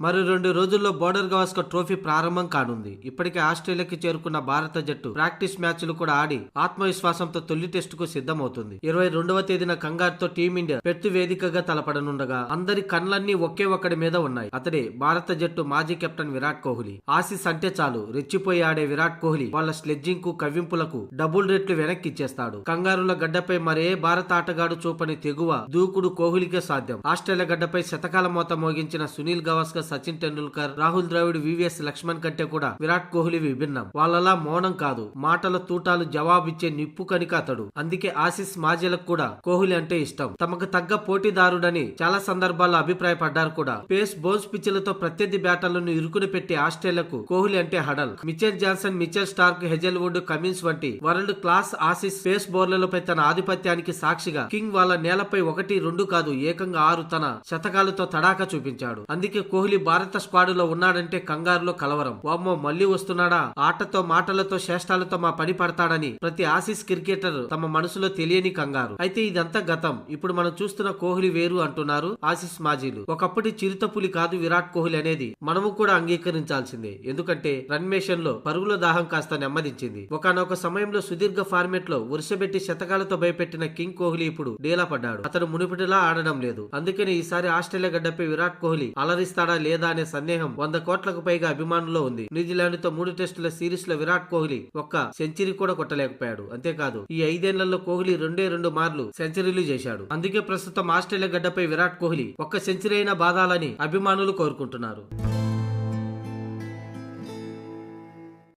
మరి రెండు రోజుల్లో బోర్డర్ గవాస్కర్ ట్రోఫీ ప్రారంభం కానుంది. ఇప్పటికే ఆస్ట్రేలియాకి చేరుకున్న భారత జట్టు ప్రాక్టీస్ మ్యాచ్లు కూడా ఆడి ఆత్మవిశ్వాసంతో తొలి టెస్టుకు సిద్ధమవుతుంది. ఇరవై రెండవ తేదీన కంగారుతో టీమిండియా పెర్త్ వేదికగా తలపడనుండగా అందరి కళ్ళన్నీ ఒకే ఒక్కడి మీద ఉన్నాయి. అతడే భారత జట్టు మాజీ కెప్టెన్ విరాట్ కోహ్లీ. ఆసిస్ అంటే చాలు రెచ్చిపోయి ఆడే విరాట్ కోహ్లీ వాళ్ళ స్లెడ్జింగ్కు కవ్వింపులకు డబుల్ రేట్లు వెనక్కి ఇచ్చేస్తాడు కంగారుల గడ్డపై మరే భారత ఆటగాడు చూపని తెగువ దూకుడు కోహ్లీకే సాధ్యం. ఆస్ట్రేలియా గడ్డపై శతకాల మోత మోగించిన సునీల్ గవాస్కర్ సచిన్ టెండూల్కర్ రాహుల్ ద్రావిడ్ వివిఎస్ లక్ష్మణ్ కంటే కూడా విరాట్ కోహ్లీ విభిన్నం. వాళ్ళలా మౌనం కాదు. మాటల తూటాలు జవాబిచ్చే నిప్పు కనుక అతడు. అందుకే ఆసిస్ మాజీలకు కూడా కోహ్లీ అంటే ఇష్టం. తమకు తగ్గ పోటీదారుడని చాలా సందర్భాల్లో అభిప్రాయపడ్డారు కూడా. పేస్ బౌన్స్ పిచ్లతో ప్రత్యర్థి బ్యాటర్లను ఇరుకుని పెట్టి ఆస్ట్రేలియాకు కోహ్లీ అంటే హడల్. Mitchell Johnson Mitchell Starc Hazlewood Cummins వంటి వరల్డ్ క్లాస్ ఆసిస్ పేస్ బౌలర్లపై తన ఆధిపత్యానికి సాక్షిగా కింగ్ వాళ్ళ నేలపై ఒకటి రెండు కాదు ఏకంగా ఆరు తన శతకాలతో తడాక చూపించాడు. అందుకే కోహ్లీ భారత స్క్వాడ్లో ఉన్నాడంటే కంగారులో కలవరం. వామ్మో మళ్ళీ వస్తున్నాడా? ఆటతో మాటలతో శేష్టాలతో మా పని పడతాడని ప్రతి ఆసీస్ క్రికెటర్ తమ మనసులో తెలియని కంగారు. అయితే ఇదంతా గతం. ఇప్పుడు మనం చూస్తున్న కోహ్లీ వేరు అంటున్నారు ఆసీస్ మాజీలు. ఒకప్పటి చిరుతపులి కాదు విరాట్ కోహ్లీ అనేది మనము కూడా అంగీకరించాల్సిందే. ఎందుకంటే రన్మేషన్లో పరుగుల దాహం కాస్త నెమ్మదించింది. ఒకనొక సమయంలో సుదీర్ఘ ఫార్మెట్లో వరుసబెట్టి శతకాలతో భయపెట్టిన కింగ్ కోహ్లీ ఇప్పుడు డేలా పడ్డాడు అతను మునుపటిలా ఆడడం లేదు. అందుకని ఈసారి ఆస్ట్రేలియా గడ్డపై విరాట్ కోహ్లీ అలరిస్తాడా లేదా అనే సందేహం వంద కోట్లకు పైగా అభిమానుల్లో ఉంది. న్యూజిలాండ్తో మూడు టెస్టుల సిరీస్లో విరాట్ కోహ్లీ ఒక్క సెంచరీ కూడా కొట్టలేకపోయాడు. అంతేకాదు ఈ ఐదేళ్ళలో కోహ్లీ రెండే రెండు మార్లు సెంచరీలు చేశాడు. అందుకే ప్రస్తుతం ఆస్ట్రేలియా గడ్డపై విరాట్ కోహ్లీ ఒక్క సెంచరీ అయినా బాధాలని అభిమానులు కోరుకుంటున్నారు.